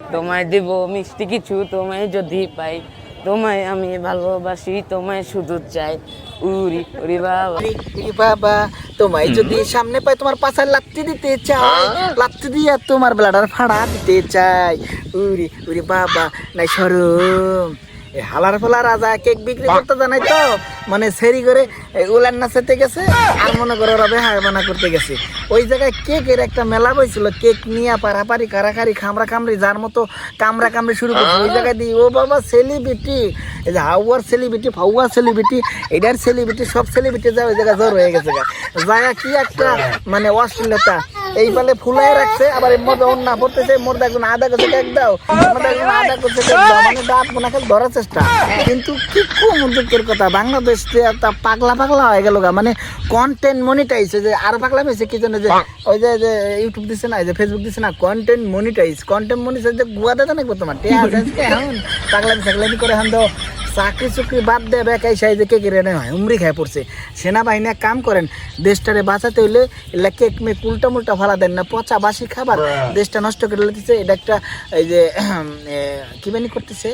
তোমায় দিব মিষ্টি কিছু তোমায় যদি পাই তোমায় আমি ভালোবাসি তোমায় শুধু চাই। উরি উরি বাবা। উরি বাবা তোমায় যদি সামনে পাই তোমার পাশায় লাত্তি দিতে চাই। লাত্তি দিয়ে তোমার ব্লাডার ফাড়া দিতে চাই। উরি উরি বাবা নাই সরম। হালার ফলা রাজা কেক বিক্রি করতে জানাই তো। মানে সেরি করে এ উলান নাচাতে গেছে আর মনে করো ওরা বেহার করতে গেছে। ওই জায়গায় কেকের একটা মেলা বইছিল কেক নিয়ে পারাপারি কারাকারি খামরা খামরি যার মতো কামড়া কামড়ি শুরু করছে। ওই জায়গায় দিয়ে ও বাবা সেলিব্রিটি এই যে হাওয়ার সেলিব্রিটি ফাউয়ার সেলিব্রিটি এটার সেলিব্রিটি সব সেলিব্রিটি যা ওই জায়গায় জ্বর হয়ে গেছে। জায়গা কি একটা মানে অশ্লীলতা। এই বলে ফুলাই রাখছে, আবার এর মধ্যে অন্য পড়তেছে মোর দেখুন আদা করছে কেক দাও মোর দেখুন মানে দাঁত মনে ধরার চেষ্টা। কিন্তু কি কম দুঃখের কথা, বাংলাদেশ একটা পাগলা পাগলা হয়ে গেল গা মানে কন্টেন্ট মনিটাইজ যে আর পাগলা মেয়েছে কি জন্য যে, ওই যে যে ইউটিউব দিছে না যে ফেসবুক দিছে না কন্টেন্ট মনিটাইজ কন্টেন্ট মনিটাইজ যে গুয়া দাদা নাকি তোমার আছে পাগলামি করে এখন দাও চাকরি চুকরি বাদ দেয় বেকাই সাইজে কে কে নেয় হয় উমরি খায় পড়ছে। সেনাবাহিনী এক কাম করেন দেশটারে বাঁচাতে হইলে এলা কেক মেক উল্টা মুল্টা ফালা দেন না পচা বাসি খাবার দেশটা নষ্ট করে দিতেছে। এটা একটা এই যে কি বানি করতেছে?